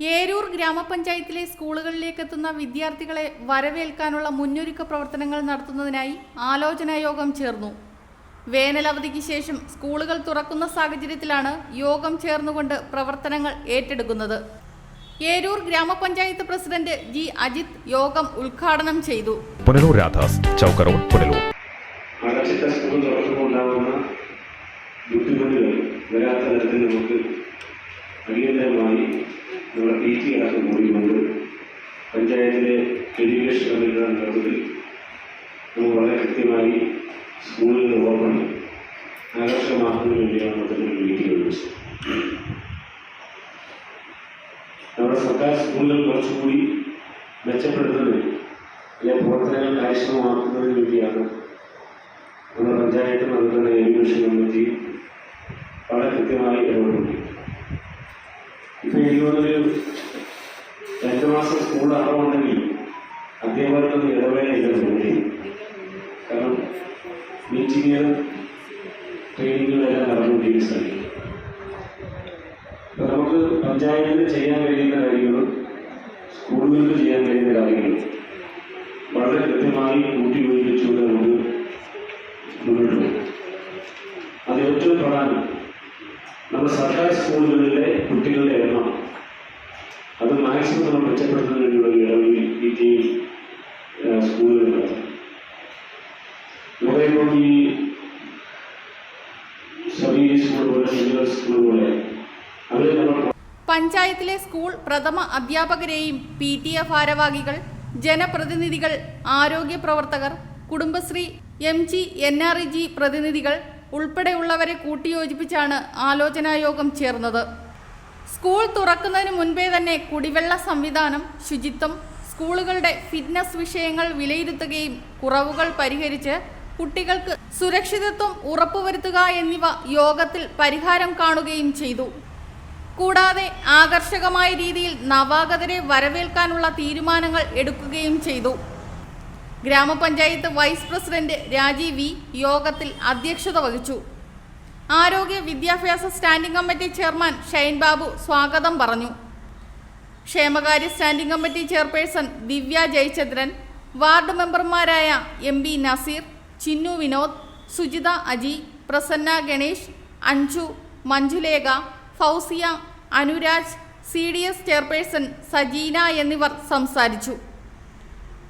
ഏരൂർ ഗ്രാമപഞ്ചായത്തിലെ സ്കൂളുകളിലേക്ക് എത്തുന്ന വിദ്യാർത്ഥികളെ വരവേൽക്കാനുള്ള മുന്നൊരുക്ക പ്രവർത്തനങ്ങൾ നടത്തുന്നതിനായി ആലോചനാ യോഗം ചേർന്നു. വേനലവധിക്ക് ശേഷം സ്കൂളുകൾ തുറക്കുന്ന സാഹചര്യത്തിലാണ് യോഗം ചേർന്നുകൊണ്ട് പ്രവർത്തനങ്ങൾ ഏറ്റെടുക്കുന്നത്. ഏരൂർ ഗ്രാമപഞ്ചായത്ത് പ്രസിഡന്റ് ജി അജിത് യോഗം ഉദ്ഘാടനം ചെയ്തു. പുനലൂർ രാധാസ് ചൗക്ക റോഡ് പുനലൂർ. അടച്ചിട്ട സ്കൂൾ തുറക്കുമ്പോൾ ഉണ്ടാകുന്ന ബുദ്ധിമുട്ടുകൾ വരാത്ത തരത്തിൽ നമുക്ക് നമ്മുടെ പി ടി അടക്കം കൂടിക്കൊണ്ട് പഞ്ചായത്തിലെ എഡ്യൂക്കേഷൻ കമ്മിറ്റിയുടെ നേതൃത്വത്തിൽ നമുക്ക് വളരെ കൃത്യമായി സ്കൂളുകളുടെ ഓർമ്മ ആകർഷകമാക്കുന്നതിന് വേണ്ടിയാണ് മൊത്തത്തിൽ മീറ്റിംഗ് വിളിച്ചത് നമ്മുടെ സർക്കാർ സ്കൂളുകൾ കുറച്ചുകൂടി മെച്ചപ്പെടുത്തുന്നതിന് അല്ലെ പ്രവർത്തനങ്ങൾ കാര്യക്ഷമമാക്കുന്നതിന് വേണ്ടിയാണ് നമ്മുടെ പഞ്ചായത്തും അതുപോലെ എഡ്യൂക്കേഷൻ കമ്മിറ്റി വളരെ കൃത്യമായി ഇടപെടുന്നുണ്ട് ഇപ്പൊ എനിക്ക് തോന്നുന്നൊരു രണ്ട് മാസം സ്കൂൾ അടവുണ്ടെങ്കിൽ അധ്യാപകർക്കൊന്നും ഇടവേള ഇല്ലെന്ന് തോന്നി കാരണം മീറ്റിങ്ങുകൾ ട്രെയിനിങ്ങുകളെല്ലാം നടന്നുകൊണ്ടിരിക്കുന്ന നമുക്ക് പഞ്ചായത്തിന് ചെയ്യാൻ കഴിയുന്ന കാര്യങ്ങളും സ്കൂളുകൾക്ക് ചെയ്യാൻ കഴിയുന്ന കാര്യങ്ങളും വളരെ കൃത്യമായി കൂട്ടിയോജിപ്പിച്ചുകൊണ്ട് മുന്നോട്ട് പോകും. അത് ഏറ്റവും പ്രധാനം നമ്മുടെ സർക്കാർ സ്കൂളുകളിലെ കുട്ടികളുടെ എണ്ണം അത് മാക്സിമം നമ്മൾ മെച്ചപ്പെടുത്തുന്നതിന് വേണ്ടിയുള്ള ഒരു ഇളവിൽ ഈ ടീം സ്കൂളുകളിൽ നടത്തും ഈ സബി സ്കൂൾ പോലെ സിനിമ സ്കൂൾ പോലെ പഞ്ചായത്തിലെ സ്കൂൾ പ്രഥമ അധ്യാപകരെയും പി ടി എ ഭാരവാഹികൾ ജനപ്രതിനിധികൾ ആരോഗ്യ പ്രവർത്തകർ Kudumbashree M G N R E G പ്രതിനിധികൾ ഉൾപ്പെടെയുള്ളവരെ കൂട്ടിയോജിപ്പിച്ചാണ് ആലോചനായോഗം ചേർന്നത്. സ്കൂൾ തുറക്കുന്നതിന് മുൻപേ തന്നെ കുടിവെള്ള സംവിധാനം ശുചിത്വം സ്കൂളുകളുടെ ഫിറ്റ്നസ് വിഷയങ്ങൾ വിലയിരുത്തുകയും കുറവുകൾ പരിഹരിച്ച് കുട്ടികൾക്ക് സുരക്ഷിതത്വം ഉറപ്പുവരുത്തുക എന്നിവ യോഗത്തിൽ പരിഹാരം കാണുകയും ചെയ്തു. കൂടാതെ ആകർഷകമായ രീതിയിൽ നവാഗതരെ വരവേൽക്കാനുള്ള തീരുമാനങ്ങൾ എടുക്കുകയും ചെയ്തു. ഗ്രാമപഞ്ചായത്ത് വൈസ് പ്രസിഡന്റ് രാജീവ് വി. യോഗത്തിൽ അധ്യക്ഷത വഹിച്ചു. ആരോഗ്യ വിദ്യാഭ്യാസ standing committee chairman Shine Babu സ്വാഗതം പറഞ്ഞു. ക്ഷേമകാര്യ standing committee chairperson Divya Jayachandran ward മെമ്പർമാരായ M B Naseer Chinnu Vinod Sujitha Aji Prasanna Ganesh Anju Manjulekha Fousiya Anuraj C D S chairperson Sajeena എന്നിവർ സംസാരിച്ചു.